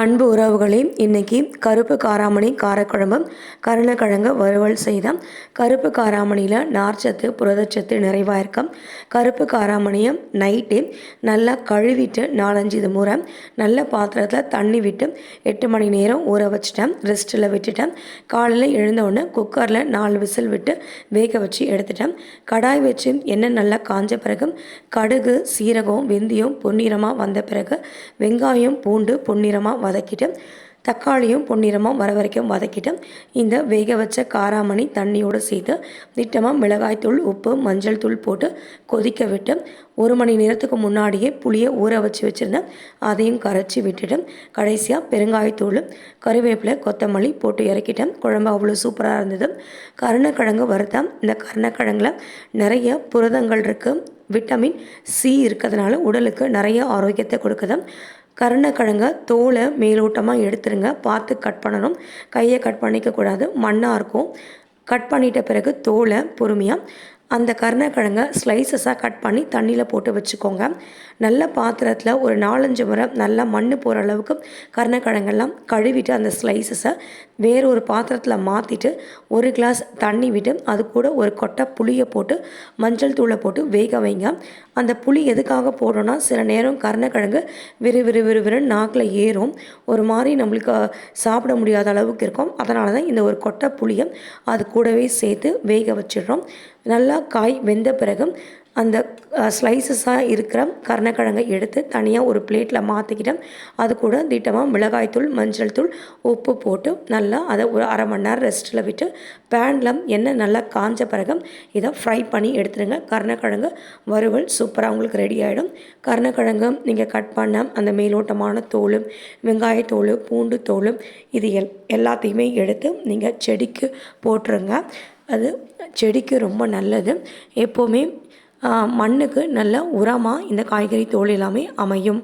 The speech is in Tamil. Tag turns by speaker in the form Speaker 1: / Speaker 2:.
Speaker 1: அன்பு உறவுகளே இன்னைக்கு கருப்பு காராமணி காரக்குழம்பும் கருணக்கிழங்கு வறுவல் செய்தோம் கருப்பு காராமணியில் நார்ச்சத்து புரதச்சத்து நிறைவாக இருக்கும். கருப்பு காராமணியை நைட்டு நல்லா கழுவிட்டு நாலஞ்சு இது முறை நல்ல பாத்திரத்தில் தண்ணி விட்டு எட்டு மணி நேரம் ஊற வச்சுட்டேன். ரெஸ்ட்டில் விட்டுட்டேன். காலையில் எழுந்தவுடனே குக்கரில் நாலு விசில் விட்டு வேக வச்சு எடுத்துட்டேன். கடாய் வச்சு எண்ணெய் நல்லா காஞ்ச பிறகு கடுகு சீரகம் வெந்தயம் பொன்னிறமாக வந்த பிறகு வெங்காயம் பூண்டு பொன்னிறமாக வதக்கிட்டு தக்காளியும் பொன்னிறமாக வர வரைக்கும் வதக்கிட்டு இந்த வேக வச்ச காராமணி தண்ணியோடு சேர்த்து திட்டமாக மிளகாய்த்தூள் உப்பு மஞ்சள் தூள் போட்டு கொதிக்க விட்டு ஒரு மணி நேரத்துக்கு முன்னாடியே புளியை ஊற வச்சு வச்சுருந்தேன் அதையும் கரைச்சி விட்டுட்டு கடைசியாக பெருங்காயத்தூள் கருவேப்பிலை கொத்தமல்லி போட்டு இறக்கிட்டேன் குழம்பு அவ்வளோ சூப்பராக இருந்தது. கருணக்கிழங்கு வறுத்தேன் இந்த கருணக்கிழங்குல நிறைய புரதங்கள் இருக்குது விட்டமின் சி இருக்கிறதுனால உடலுக்கு நிறைய ஆரோக்கியத்தை கொடுக்குது. கருணக்கிழங்க தோலை மேலோட்டமாக எடுத்துருங்க. பார்த்து கட் பண்ணணும். கையை கட் பண்ணிக்கக்கூடாது. மண்ணாக இருக்கும். கட் பண்ணிட்ட பிறகு தோலை பொறுமையாக அந்த கருணக்கிழங்கை ஸ்லைசஸாக கட் பண்ணி தண்ணியில் போட்டு வச்சுக்கோங்க. நல்ல பாத்திரத்தில் ஒரு நாலஞ்சு முறை நல்லா மண் போகிற அளவுக்கு கருணக்கிழங்கெல்லாம் கழுவிட்டு அந்த ஸ்லைசஸை வேறு ஒரு பாத்திரத்தில் மாற்றிட்டு ஒரு கிளாஸ் தண்ணி விட்டு அது கூட ஒரு கொட்டை புளியை போட்டு மஞ்சள் தூளை போட்டு வேக வைங்க. அந்த புளி எதுக்காக போடுறோன்னா சில நேரம் கருணக்கிழங்கு விறு விறு விறு விறுன்னு நாக்கில் ஏறும். ஒரு மாதிரி நம்மளுக்கு சாப்பிட முடியாத அளவுக்கு இருக்கும். அதனால தான் இந்த ஒரு கொட்டை புளியை அது கூடவே சேர்த்து வேக வச்சிடுறோம். நல்லா காய் வெந்த பிறகு அந்த ஸ்லைசஸாக இருக்கிற கருணக்கிழங்கை எடுத்து தனியாக ஒரு பிளேட்டில் மாற்றிக்கிட்டேன் அது கூட திட்டமாக மிளகாய்த்தூள் மஞ்சள் தூள் உப்பு போட்டு நல்லா அதை ஒரு அரை மணி நேரம் ரெஸ்ட்டில் விட்டு பேனில் எண்ணெய் நல்லா காஞ்ச பிறகு இதை ஃப்ரை பண்ணி எடுத்துடுங்க கருணக்கிழங்கு வறுவல் சூப்பராக உங்களுக்கு ரெடி ஆகிடும் கருணக்கிழங்கு நீங்கள் கட் பண்ண அந்த மேலோட்டமான தோல் வெங்காயத்தோல் பூண்டு தோல் இது எல் எல்லாத்தையுமே எடுத்து நீங்கள் செடிக்கு போட்டுருங்க. அது செடிக்கு ரொம்ப நல்லது. எப்போவுமே மண்ணுக்கு நல்ல உரமாக இந்த காய்கறி தோல் எல்லாமே அமையும்.